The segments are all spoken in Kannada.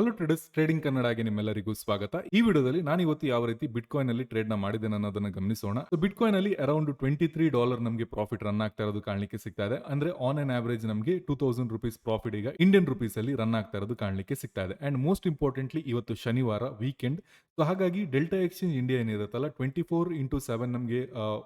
ಹಲೋ ಟ್ರೇಡರ್ಸ್, ಟ್ರೇಡಿಂಗ್ ಕನ್ನಡಗೆ ನಿಮ್ಮೆಲ್ಲರಿಗೂ ಸ್ವಾಗತ. ಈ ವಿಡಿಯೋದಲ್ಲಿ ನಾನು ಇವತ್ತು ಯಾವ ರೀತಿ ಬಿಟ್ಕಾಯಿನ್ ಅಲ್ಲಿ ಟ್ರೇಡ್ನ ಮಾಡಿದ್ದೇನೆ ಅನ್ನೋದನ್ನ ಗಮನಿಸೋಣ. ಬಿಟ್ಕಾಯಿನ್ ಅಲ್ಲಿ ಅರೌಂಡ್ ಟ್ವೆಂಟಿ ತ್ರೀ ಡಾಲರ್ ನಮಗೆ ಪ್ರಾಫಿಟ್ ರನ್ ಆಗ್ತಾ ಇರೋದು ಕಾಣಲಿಕ್ಕೆ ಸಿಗ್ತಾ ಇದೆ. ಅಂದ್ರೆ ಆನ್ ಅನ್ ಆವರೇಜ್ ನಮಗೆ ಟೂ ತೌಸಂಡ್ ರುಪೀಸ್ ಪ್ರಾಫಿಟ್ ಈಗ ಇಂಡಿಯನ್ ರುಪೀಸ್ ಅಲ್ಲಿ ರನ್ ಆಗ್ತಾ ಇರೋದು ಕಾಣಲಿಕ್ಕೆ ಸಿಗ್ತಾ ಇದೆ. ಅಂಡ್ ಮೋಸ್ಟ್ ಇಂಪಾರ್ಟೆಂಟ್ಲಿ ಇವತ್ತು ಶನಿವಾರ ವೀಕೆಂಡ್ ಸೊ ಹಾಗಾಗಿ ಡೆಲ್ಟಾ ಎಕ್ಸ್ಚೇಂಜ್ ಇಂಡಿಯಾ ಏನಿರುತ್ತಲ್ಲ ಟ್ವೆಂಟಿ ಫೋರ್ ಇಂಟು ಸೆವೆನ್ ನಮಗೆ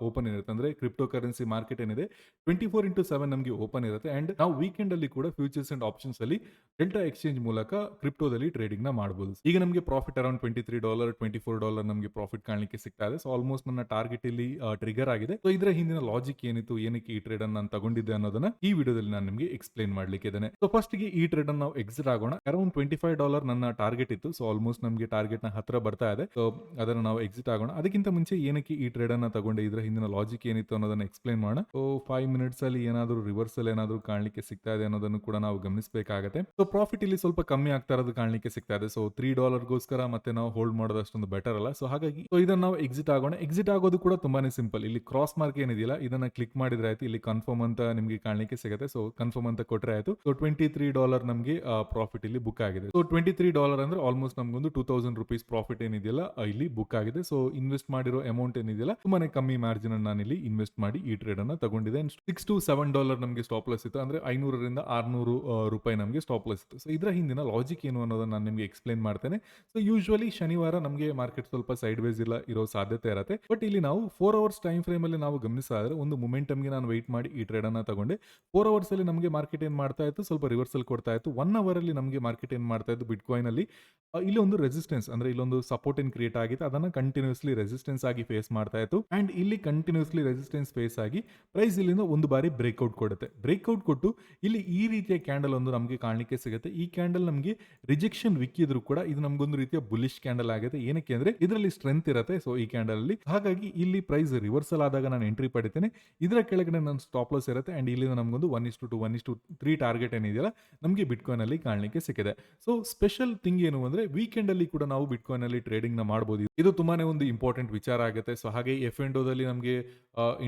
ಓಪನ್ ಇರುತ್ತೆ ಅಂದ್ರೆ ಕ್ರಿಪ್ಟೋ ಕರೆನ್ಸಿ ಮಾರ್ಕೆಟ್ ಏನಿದೆ ಟ್ವೆಂಟಿ ಫೋರ್ ಇಂಟು ಸೆವೆನ್ ನಮಗೆ ಓಪನ್ ಇರುತ್ತೆ. ಅಂಡ್ ನಾವು ವೀಕೆಂಡ್ ಅಲ್ಲಿ ಕೂಡ ಫ್ಯೂಚರ್ಸ್ ಅಂಡ್ ಆಪ್ಷನ್ಸ್ ಅಲ್ಲಿ ಡೆಲ್ಟಾ ಎಕ್ಸ್ಚೇಂಜ್ ಮೂಲಕ ಕ್ರಿಪ್ಟೋದಲ್ಲಿ ಟ್ರೇಡಿಂಗ್ನ ಮಾಡಬಹುದು ಈಗ ನಮಗೆ profit around twenty three dollar twenty four dollar ನಮಗೆ ಪ್ರಾಫಿಟ್ ಕಾಣಲಿಕ್ಕೆ ಸಿಗ್ತಾ ಇದೆ. ಸೊ ಆಲ್ಮೋಸ್ಟ್ ನನ್ನ ಟಾರ್ಗೆಟ್ ಇಲ್ಲಿ ಟ್ರಿಗರ್ ಆಗಿದೆ. ಸೊ ಇದರ ಹಿಂದಿನ ಲಾಜಿಕ್ ಏನಿತ್ತು, ಏನಕ್ಕೆ ಈ ಟ್ರೇಡ್ ಅನ್ನು ನಾನು ತಗೊಂಡಿದ್ದೆ ಅನ್ನೋದನ್ನ ಈ ವಿಡಿಯೋದಲ್ಲಿ ನಾನು ನಿಮಗೆ ಎಕ್ಸ್ಪ್ಲೈನ್ ಮಾಡ್ಲಿಕ್ಕೆ ಇದ್ದೇನೆ. ಸೊ ಫಸ್ಟ್ಗೆ ಈ ಟ್ರೇಡ್ ಅನ್ನು ನಾವು ಎಕ್ಸಿಟ್ ಆಗೋಣ. ಅರೌಂಡ್ ಟ್ವೆಂಟಿ ಫೈವ್ ಡಾಲರ್ ನನ್ನ ಟಾರ್ಗೆಟ್ ಇತ್ತು. ಸೊ ಆಲ್ಮೋಸ್ಟ್ ನಮಗೆ ಟಾರ್ಗೆಟ್ನ ಹತ್ರ ಬರ್ತಾ ಇದೆ. ಸೊ ಅದನ್ನ ನಾವು ಎಕ್ಸಿಟ್ ಆಗೋಣ. ಅದಕ್ಕಿಂತ ಮುಂಚೆ ಏನಕ್ಕೆ ಈ ಟ್ರೇಡ್ ಅನ್ನ ತಗೊಂಡೆ, ಇದರ ಹಿಂದಿನ ಲಾಜಿಕ್ ಏನಿತ್ತು ಅನ್ನೋದನ್ನ ಎಕ್ಸ್ಪ್ಲೈನ್ ಮಾಡೋಣ. ಸೊ ಫೈವ್ ಮಿನಿಟ್ಸ್ ಅಲ್ಲಿ ಏನಾದರೂ ರಿವರ್ಸಲ್ ಏನಾದರೂ ಕಾಣಲಿಕ್ಕೆ ಸಿಗ್ತಾ ಇದೆ ಅನ್ನೋದನ್ನು ಕೂಡ ನಾವು ಗಮನಿಸಬೇಕಾಗತ್ತೆ. ಸೊ ಪ್ರಾಫಿಟ್ ಇಲ್ಲಿ ಸ್ವಲ್ಪ ಕಮ್ಮಿ ಆಗ್ತಾ ಇರೋದು ಕಾಣಲಿಕ್ಕೆ ಸಿಗ್ತಾ ಇದೆ ಸೊ ತ್ರೀ ಡಾಲರ್ಗೋಸ್ಕರ ಮತ್ತೆ ನಾವು ಹೋಲ್ಡ್ ಮಾಡೋದು ಅಷ್ಟೊಂದು ಬೆಟರ್ ಅಲ್ಲ. ಸೊ ಹಾಗಾಗಿ ಸೊ ಇದನ್ನ ನಾವು ಎಕ್ಸಿಟ್ ಆಗೋಣ. ಎಕ್ಸಿಟ್ ಆಗೋದು ಕೂಡ ತುಂಬಾನೇ ಸಿಂಪಲ್ ಇಲ್ಲಿ ಕ್ರಾಸ್ ಮಾರ್ಕ್ ಏನಿದೆಯಲ್ಲ, ಇದನ್ನ ಕ್ಲಿಕ್ ಮಾಡಿದ್ರೆ ಆಯ್ತು. ಇಲ್ಲಿ ಕನ್ಫರ್ಮ್ ಅಂತ ನಿಮಗೆ ಕಾಣಲಿಕ್ಕೆ ಸಿಗುತ್ತೆ. ಸೊ ಕನ್ಫರ್ಮ್ ಅಂತ ಕೊಟ್ಟರೆ ಆಯ್ತು. ಸೊ ಟ್ವೆಂಟಿ ತ್ರೀ ಡಾಲರ್ ನಮಗೆ ಪ್ರಾಫಿಟ್ ಇಲ್ಲಿ ಬುಕ್ ಆಗಿದೆ. ಸೊ ಟ್ವೆಂಟಿ ತ್ರೀ ಡಾಲರ್ ಅಂದ್ರೆ ಆಲ್ಮೋಸ್ಟ್ ನಮಗೊಂದು ಟೂ ತೌಸಂಡ್ ರುಪೀಸ್ ಪ್ರಾಫಿಟ್ ಏನಿದೆಯಲ್ಲ ಇಲ್ಲಿ ಬುಕ್ ಆಗಿದೆ. ಸೊ ಇನ್ವೆಸ್ಟ್ ಮಾಡಿರೋ ಅಮೌಂಟ್ ಏನಿದೆಯಲ್ಲ, ತುಂಬಾನೇ ಕಮ್ಮಿ ಮಾರ್ಜಿನ್ ನಾನು ಇಲ್ಲಿ ಇನ್ವೆಸ್ಟ್ ಮಾಡಿ ಈ ಟ್ರೇಡ್ ಅನ್ನ ತಗೊಂಡಿದೆ ಸಿಕ್ಸ್ ಟು ಸೆವೆನ್ ಡಾಲರ್ ನಮಗೆ ಸ್ಟಾಪ್ ಲಾಸ್ ಇತ್ತು. ಅಂದ್ರೆ ಐನೂರರಿಂದ ಆರ್ನೂರು ರೂಪಾಯಿ ನಮಗೆ ಸ್ಟಾಪ್ ಲಾಸ್ ಇತ್ತು. ಸೊ ಇದರ ಹಿಂದಿನ ಲಾಜಿಕ್ ಏನು ಅನ್ನೋದನ್ನ ನಾನು ನಿಮಗೆ ಎಕ್ಸ್ಪ್ಲೈನ್ ಮಾಡ್ತೇನೆ. ಸೊ ಯೂಶ್ವಲಿ ಶನಿವಾರ ನಮಗೆ ಮಾರ್ಕೆಟ್ ಸ್ವಲ್ಪ ಸೈಡ್ ವೇಸ್ ಇಲ್ಲ ಇರೋ ಸಾಧ್ಯತೆ ಇರುತ್ತೆ. ಬಟ್ ಇಲ್ಲಿ ನಾವು ಫೋರ್ ಅವರ್ಸ್ ಟೈಮ್ ಫ್ರೇಮ್ ಅಲ್ಲಿ ನಾವು ಗಮನಿಸಿದ್ರೆ ಒಂದು ಮೊಮೆಂಟಮ್ಗೆ ನಾನು ವೆಯ್ಟ್ ಮಾಡಿ ಈ ಟ್ರೇಡ್ ಅನ್ನ ತಗೊಂಡೆ. ಫೋರ್ ಅವರ್ಸ್ ಅಲ್ಲಿ ನಮಗೆ ಮಾರ್ಕೆಟ್ ಏನ್ ಮಾಡ್ತಾ ಇತ್ತು? ಸ್ವಲ್ಪ ರಿವರ್ಸಲ್ ಕೊಡ್ತಾ ಇತ್ತು. ಒನ್ ಅವರ್ ಅಲ್ಲಿ ನಮಗೆ ಮಾರ್ಕೆಟ್ ಏನ್ ಮಾಡ್ತಾ ಇತ್ತು? ಬಿಟ್ಕಾಯಿನ್ ಅಲ್ಲಿ ಇಲ್ಲಿ ಒಂದು ರೆಸಿಸ್ಟೆನ್ಸ್ ಅಂದ್ರೆ ಇಲ್ಲೊಂದು ಸಪೋರ್ಟ್ ಏನ್ ಕ್ರಿಯೇಟ್ ಆಗಿತ್ತು, ಅದನ್ನ ಕಂಟಿನ್ಯೂಸ್ಲಿ ರೆಸಿಸ್ಟೆನ್ಸ್ ಆಗಿ ಫೇಸ್ ಮಾಡ್ತಾ ಇತ್ತು. ಅಂಡ್ ಇಲ್ಲಿ ಕಂಟಿನ್ಯೂಸ್ಲಿ ರೆಸಿಸ್ಟೆನ್ಸ್ ಫೇಸ್ ಆಗಿ ಪ್ರೈಸ್ ಇಲ್ಲಿಂದ ಒಂದು ಬಾರಿ ಬ್ರೇಕ್ಔಟ್ ಕೊಡುತ್ತೆ. ಬ್ರೇಕ್ಔಟ್ ಕೊಟ್ಟು ಇಲ್ಲಿ ಈ ರೀತಿಯ ಕ್ಯಾಂಡಲ್ ಒಂದು ನಮಗೆ ಕಾಣಲಿಕ್ಕೆ ಸಿಗುತ್ತೆ. ಈ ಕ್ಯಾಂಡಲ್ ನಮಗೆ ರಿಜೆಕ್ಷನ್ ವಿಕ್ಕಿದ್ರು ಕೂಡ ಇದು ನಮಗೊಂದು ರೀತಿಯ ಬುಲಿಶ್ ಕ್ಯಾಂಡಲ್ ಆಗುತ್ತೆ ಏನಕ್ಕೆ ಅಂದ್ರೆ ಇದರಲ್ಲಿ ಸ್ಟ್ರೆಂತ್ ಇರುತ್ತೆ ಸೊ ಈ ಕ್ಯಾಂಡಲ್ ಅಲ್ಲಿ. ಹಾಗಾಗಿ ಇಲ್ಲಿ ಪ್ರೈಸ್ ರಿವರ್ಸಲ್ ಆದಾಗ ನಾನು ಎಂಟ್ರಿ ಪಡಿತೇನೆ. ಇದರ ಕೆಳಗಡೆ ನನ್ನ ಸ್ಟಾಪ್ ಲಾಸ್ ಇರುತ್ತೆ ಅಂಡ್ ಇಲ್ಲಿ ನಮಗೊಂದು one is to two one is to three target ಏನಿದೆಯಲ್ಲ, ನಮಗೆ ಬಿಟ್ಕಾಯಿನ್ ಅಲ್ಲಿ ಕಾಣಲಿಕ್ಕೆ ಸಿಕ್ಕಿದೆ. ಸೊ ಸ್ಪೆಷಲ್ ಥಿಂಗ್ ಏನು ಅಂದ್ರೆ ವೀಕೆಂಡ್ ಅಲ್ಲಿ ಕೂಡ ನಾವು ಬಿಟ್ಕಾಯಿನ್ ಅಲ್ಲಿ ಟ್ರೇಡಿಂಗ್ನ ಮಾಡಬಹುದು ಇದು ತುಂಬಾನೇ ಒಂದು ಇಂಪಾರ್ಟೆಂಟ್ ವಿಚಾರ ಆಗುತ್ತೆ. ಸೊ ಹಾಗೆ ಎಫ್ ಎಂಡೋದಲ್ಲಿ ನಮಗೆ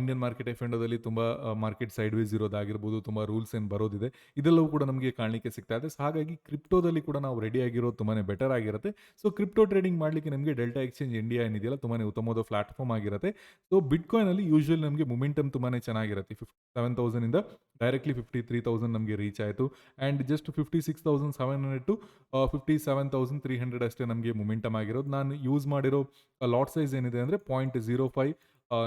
ಇಂಡಿಯನ್ ಮಾರ್ಕೆಟ್ ಎಫ್ ಎಂಡೋದಲ್ಲಿ ತುಂಬಾ ಮಾರ್ಕೆಟ್ ಸೈಡ್ ವೇಸ್ ಇರೋದಾಗಿರ್ಬೋದು, ತುಂಬಾ ರೂಲ್ಸ್ ಏನು ಬರೋದಿದೆ, ಇದೆಲ್ಲವೂ ಕೂಡ ನಮಗೆ ಕಾಣಲಿಕ್ಕೆ ಸಿಗ್ತಾ ಇದೆ. ಸೊ ಹಾಗಾಗಿ ಕ್ರಿಪ್ಟೋದಲ್ಲಿ ಕೂಡ ನಾವು ರೆಡಿ ಆಗಿರೋದು ತುಂಬಾನೇ ಬೆಟರ್ ಆಗಿರುತ್ತೆ. ಸೊ ಕ್ರಿಪ್ಟೋ ಟ್ರೇಡಿಂಗ್ ಮಾಡಲಿಕ್ಕೆ ನಮಗೆ ಡೆಲ್ಟಾ ಎಕ್ಸ್ಚೇಂಜ್ ಇಂಡಿಯಾ ಏನಿದೆಯಲ್ಲ ತುಂಬಾನೇ ಉತ್ತಮವಾದ ಪ್ಲಾಟ್ಫಾರ್ಮ್ ಆಗಿರುತ್ತೆ. ಸೊ ಬಿಟ್ಕಾಯಿನ್ ಅಲ್ಲಿ ಯೂಶುವಲ್ ನಮಗೆ ಮೊಮೆಂಟಮ್ ತುಂಬಾನೇ ಚೆನ್ನಾಗಿರುತ್ತೆ. ಫಿಫ್ಟಿ ಸೆವೆನ್ ತೌಸಂಡ್ ಇಂದ ಡೈರೆಕ್ಟ್ಲಿ ಫಿಫ್ಟಿ ತ್ರೀ ತೌಸಂಡ್ ನಮಗೆ ರೀಚ್ ಆಯಿತು. And just fifty six thousand seven hundred to fifty seven thousand three hundred ಅಷ್ಟೇ ನಮಗೆ ಮೊಮೆಂಟಮ್ ಆಗಿರೋದು. ನಾನು ಯೂಸ್ ಮಾಡಿರೋ ಲಾಟ್ ಸೈಜ್ ಏನಿದೆ ಅಂದರೆ ಪಾಯಿಂಟ್ ಜೀರೋ ಫೈವ್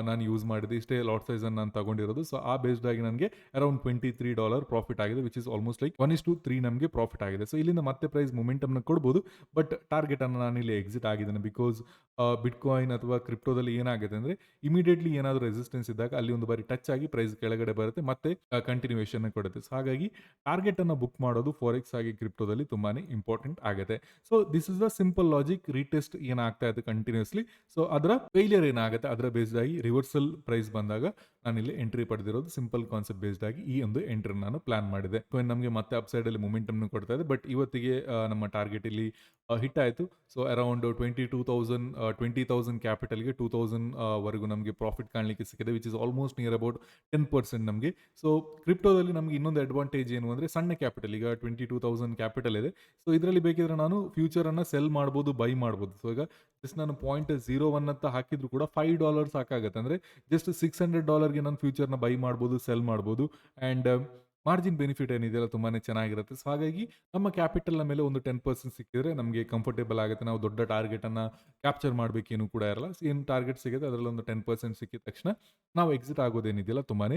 ನಾನು ಯೂಸ್ ಮಾಡಿದೆ ಇಷ್ಟೇ ಲಾಟ್ ಅನ್ನು ನಾನು ತಗೊಂಡಿರೋದು. ಸೊ ಆ ಬೇಸ್ಡ್ ಆಗಿ ನನಗೆ around twenty three dollar profit ಆಗಿದೆ which is almost like one is to three ನಮಗೆ ಪ್ರಾಫಿಟ್ ಆಗಿದೆ. ಸೊ ಇಲ್ಲಿಂದ ಮತ್ತೆ ಪ್ರೈಸ್ ಮೊಮೆಂಟಮ್ನ ಕೊಡ್ಬೋದು. ಬಟ್ ಟಾರ್ಗೆಟ್ ಅನ್ನು ನಾನು ಇಲ್ಲಿ ಎಕ್ಸಿಟ್ ಆಗಿದ್ದೇನೆ ಬಿಕಾಸ್ ಬಿಟ್ಕಾಯಿನ್ ಅಥವಾ ಕ್ರಿಪ್ಟೋದಲ್ಲಿ ಏನಾಗುತ್ತೆ ಅಂದರೆ ಇಮಿಡಿಯೇಟ್ಲಿ ಏನಾದರೂ ರೆಸಿಸ್ಟೆನ್ಸ್ ಇದ್ದಾಗ ಅಲ್ಲಿ ಒಂದು ಬಾರಿ ಟಚ್ ಆಗಿ ಪ್ರೈಸ್ ಕೆಳಗಡೆ ಬರುತ್ತೆ, ಮತ್ತೆ ಕಂಟಿನ್ಯೂಯೇಷನ್ ಕೊಡುತ್ತೆ. ಸೊ ಹಾಗಾಗಿ ಟಾರ್ಗೆಟ್ ಅನ್ನು ಬುಕ್ ಮಾಡೋದು ಫಾರೆಕ್ಸ್ ಆಗಿ ಕ್ರಿಪ್ಟೋದಲ್ಲಿ ತುಂಬಾನೇ ಇಂಪಾರ್ಟೆಂಟ್ ಆಗುತ್ತೆ. So this is the simple logic retest ಏನಾಗ್ತಾ ಇದೆ ಕಂಟಿನ್ಯೂಸ್ಲಿ ಸೊ ಅದರ ಫೇಲಿಯರ್ ಏನಾಗುತ್ತೆ? ಅದರ ಬೇಸ್ಡ್ ರಿವರ್ಸಲ್ ಪ್ರೈಸ್ ಬಂದಾಗ ನಾನು ಇಲ್ಲಿ ಎಂಟ್ರಿ ಪಡೆದಿರೋದು ಸಿಂಪಲ್ ಕಾನ್ಸೆಪ್ಟ್ ಬೇಸ್ಡ್ ಆಗಿ ಈ ಒಂದು ಎಂಟ್ರಿ ನಾನು ಪ್ಲಾನ್ ಮಾಡಿದೆ. ಸೊ ನಮಗೆ ಮತ್ತೆ ಅಪ್ಸೈಡ್ ಅಲ್ಲಿ ಮೊಮೆಂಟಮ್ ಕೊಡ್ತಾ ಇದೆ. ಬಟ್ ಇವತ್ತಿಗೆ ನಮ್ಮ ಟಾರ್ಗೆಟ್ ಇಲ್ಲಿ ಹಿಟ್ ಆಯಿತು. So around twenty two thousand twenty thousand ಕ್ಯಾಪಿಟಲ್ಗೆ two thousand ವರೆಗೂ ನಮಗೆ ಪ್ರಾಫಿಟ್ ಕಾಣಲಿಕ್ಕೆ ಸಿಕ್ಕಿದೆ which is almost near about ten percent ನಮಗೆ. ಸೊ ಕ್ರಿಪ್ಟೋದಲ್ಲಿ ನಮಗೆ ಇನ್ನೊಂದು ಅಡ್ವಾಂಟೇಜ್ ಏನು ಅಂದರೆ ಸಣ್ಣ ಕ್ಯಾಪಿಟಲ್ ಈಗ ಟ್ವೆಂಟಿ ಟೂ ತೌಸಂಡ್ ಕ್ಯಾಪಿಟಲ್ ಇದೆ. ಸೊ ಇದರಲ್ಲಿ ಬೇಕಿದ್ರೆ ನಾನು ಫ್ಯೂಚರನ್ನು ಸೆಲ್ ಮಾಡ್ಬೋದು ಬೈ ಮಾಡ್ಬೋದು. ಸೊ ಈಗ ಜಸ್ಟ್ ನಾನು ಪಾಯಿಂಟ್ ಜೀರೋ ಒನ್ ಅಂತ ಹಾಕಿದ್ರು ಕೂಡ ಫೈವ್ ಡಾಲರ್ಸ್ ಸಾಕಾಗುತ್ತೆ. ಅಂದರೆ ಜಸ್ಟ್ ಸಿಕ್ಸ್ ಹಂಡ್ರೆಡ್ ಡಾಲರ್ಗೆ ನಾನು ಫ್ಯೂಚರ್ನ ಬೈ ಮಾಡ್ಬೋದು ಸೆಲ್ ಮಾಡ್ಬೋದು. ಆ್ಯಂಡ್ ಮಾರ್ಜಿನ್ ಬೆನಿಫಿಟ್ ಏನಿದೆಯಲ್ಲ ತುಂಬಾ ಚೆನ್ನಾಗಿರುತ್ತೆ. ಸೊ ಹಾಗಾಗಿ ನಮ್ಮ ಕ್ಯಾಪಿಟಲ್ನ ಮೇಲೆ ಒಂದು ಟೆನ್ ಪರ್ಸೆಂಟ್ ಸಿಕ್ಕಿದ್ರೆ ನಮಗೆ ಕಂಫರ್ಟೇಬಲ್ ಆಗುತ್ತೆ. ನಾವು ದೊಡ್ಡ ಟಾರ್ಗೆಟನ್ನು ಕ್ಯಾಪ್ಚರ್ ಮಾಡಬೇಕೇನು ಕೂಡ ಇರಲ್ಲ. ಏನು ಟಾರ್ಗೆಟ್ ಸಿಗುತ್ತೆ? ಅದರಲ್ಲಿ ಒಂದು ಟೆನ್ ಪರ್ಸೆಂಟ್ ಸಿಕ್ಕಿದ ತಕ್ಷಣ ನಾವು ಎಕ್ಸಿಟ್ ಆಗೋದೇನಿದೆಯಲ್ಲ ತುಂಬಾ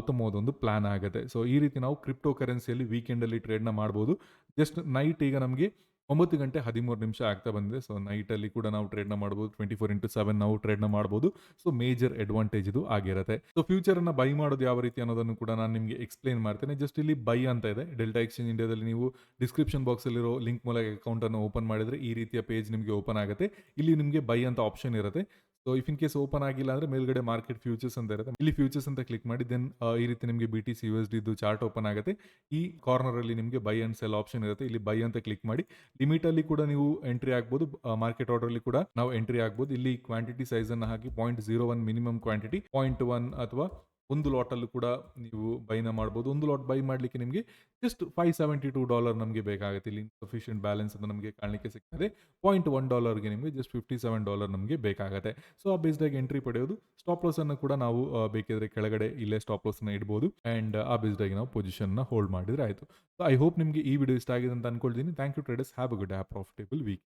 ಉತ್ತಮವಾದ ಒಂದು ಪ್ಲಾನ್ ಆಗುತ್ತೆ. ಸೊ ಈ ರೀತಿ ನಾವು ಕ್ರಿಪ್ಟೋ ಕರೆನ್ಸಿಯಲ್ಲಿ ವೀಕೆಂಡಲ್ಲಿ ಟ್ರೇಡ್ನ ಮಾಡ್ಬೋದು. ಜಸ್ಟ್ ನೈಟ್ ಈಗ ನಮಗೆ ಒಂಬತ್ತು ಗಂಟೆ ಹದಿಮೂರು ನಿಮಿಷ ಆಗ್ತಾ ಬಂದಿದೆ. ಸೊ, ನೈಟಲ್ಲಿ ಕೂಡ ನಾವು ಟ್ರೇಡ್ನ ಮಾಡ್ಬೋದು. ಟ್ವೆಂಟಿ ಫೋರ್ ಇಂಟು ಸೆವೆನ್ ನಾವು ಟ್ರೇಡ್ನ ಮಾಡ್ಬೋದು. ಸೊ ಮೇಜರ್ ಅಡ್ವಾಂಟೇಜ್ ಇದು ಆಗಿರುತ್ತೆ. ಸೊ ಫ್ಯೂಚರನ್ನು ಬೈ ಮಾಡೋದು ಯಾವ ರೀತಿ ಅನ್ನೋದನ್ನು ಕೂಡ ನಾನು ನಿಮಗೆ ಎಕ್ಸ್ಪ್ಲೈನ್ ಮಾಡ್ತೇನೆ. ಜಸ್ಟ್ ಇಲ್ಲಿ ಬೈ ಅಂತ ಇದೆ. ಡೆಲ್ಟಾ ಎಕ್ಸ್ಚೇಂಜ್ ಇಂಡಿಯಾದಲ್ಲಿ ನೀವು ಡಿಸ್ಕ್ರಿಪ್ಷನ್ ಬಾಕ್ಸಲ್ಲಿರೋ ಲಿಂಕ್ ಮೂಲಕ ಅಕೌಂಟನ್ನು ಓಪನ್ ಮಾಡಿದರೆ ಈ ರೀತಿಯ ಪೇಜ್ ನಿಮಗೆ ಓಪನ್ ಆಗುತ್ತೆ. ಇಲ್ಲಿ ನಿಮಗೆ ಬೈ ಅಂತ ಆಪ್ಷನ್ ಇರುತ್ತೆ. So if in case open ಆಗಿಲ್ಲ ಅಂದ್ರೆ ಮೇಲ್ಗಡೆ ಮಾರ್ಕೆಟ್ ಫ್ಯೂಚರ್ಸ್ ಅಂತ ಇರುತ್ತೆ. ಇಲ್ಲಿ ಫ್ಯೂಚರ್ಸ್ ಅಂತ ಕ್ಲಿಕ್ ಮಾಡಿ ದೆನ್ ಈ ರೀತಿ ನಿಮಗೆ B T C U S D ಇದು ಚಾರ್ಟ್ ಓಪನ್ ಆಗುತ್ತೆ. ಈ ಕಾರ್ನರ್ ಅಲ್ಲಿ ನಿಮಗೆ ಬೈ ಅಂಡ್ ಸೆಲ್ ಆಪ್ಷನ್ ಇರುತ್ತೆ. ಇಲ್ಲಿ ಬೈ ಅಂತ ಕ್ಲಿಕ್ ಮಾಡಿ ಲಿಮಿಟ್ ಅಲ್ಲಿ ಕೂಡ ನೀವು ಎಂಟ್ರಿ ಆಗ್ಬೋದು ಮಾರ್ಕೆಟ್ ಆರ್ಡರ್ ಅಲ್ಲಿ ಕೂಡ ನಾವು ಎಂಟ್ರಿ ಆಗ್ಬೋದು. ಇಲ್ಲಿ ಕ್ವಾಂಟಿಟಿ ಸೈಜ್ ಅನ್ನು ಹಾಕಿ point zero one minimum quantity point one ಅಥವಾ ಒಂದು ಲಾಟಲ್ಲೂ ಕೂಡ ನೀವು ಬೈನ ಮಾಡ್ಬೋದು. ಒಂದು ಲಾಟ್ ಬೈ ಮಾಡಲಿಕ್ಕೆ ನಿಮಗೆ just five seventy two dollar ನಮಗೆ ಬೇಕಾಗುತ್ತೆ. ಇಲ್ಲಿ ಸಫಿಷಿಯಂಟ್ ಬ್ಯಾಲೆನ್ಸ್ ಅಂತ ನಮಗೆ ಕಾಣಲಿಕ್ಕೆ ಸಿಗ್ತದೆ. ಪಾಯಿಂಟ್ ಒನ್ ಡಾಲರ್ಗೆ ನಿಮಗೆ ಜಸ್ಟ್ ಫಿಫ್ಟಿ ಸೆವೆನ್ ಡಾಲರ್ ನಮಗೆ ಬೇಕಾಗುತ್ತೆ. ಸೊ ಆ ಬೇಸ್ಡಾಗಿ ಎಂಟ್ರಿ ಪಡೆಯೋದು. ಸ್ಟಾಪ್ ಲಾಸ್ ಅನ್ನು ಕೂಡ ನಾವು ಬೇಕಿದ್ರೆ ಕೆಳಗಡೆ ಇಲ್ಲೇ ಸ್ಟಾಪ್ ಲಾಸ್ನ ಇಡ್ಬೋದು. ಆ್ಯಂಡ್ ಆ ಬೇಸ್ಡಾಗಿ ನಾವು ಪೊಸಿಷನ್ನ ಹೋಲ್ಡ್ ಮಾಡಿದರೆ ಆಯಿತು. ಸೊ ಐ ಹೋಪ್ ನಿಮಗೆ ಈ ವಿಡಿಯೋ ಇಷ್ಟ ಆಗಿದೆ ಅಂತ ಅನ್ಕೊಳ್ತೀನಿ. Thank you traders have a good have profitable week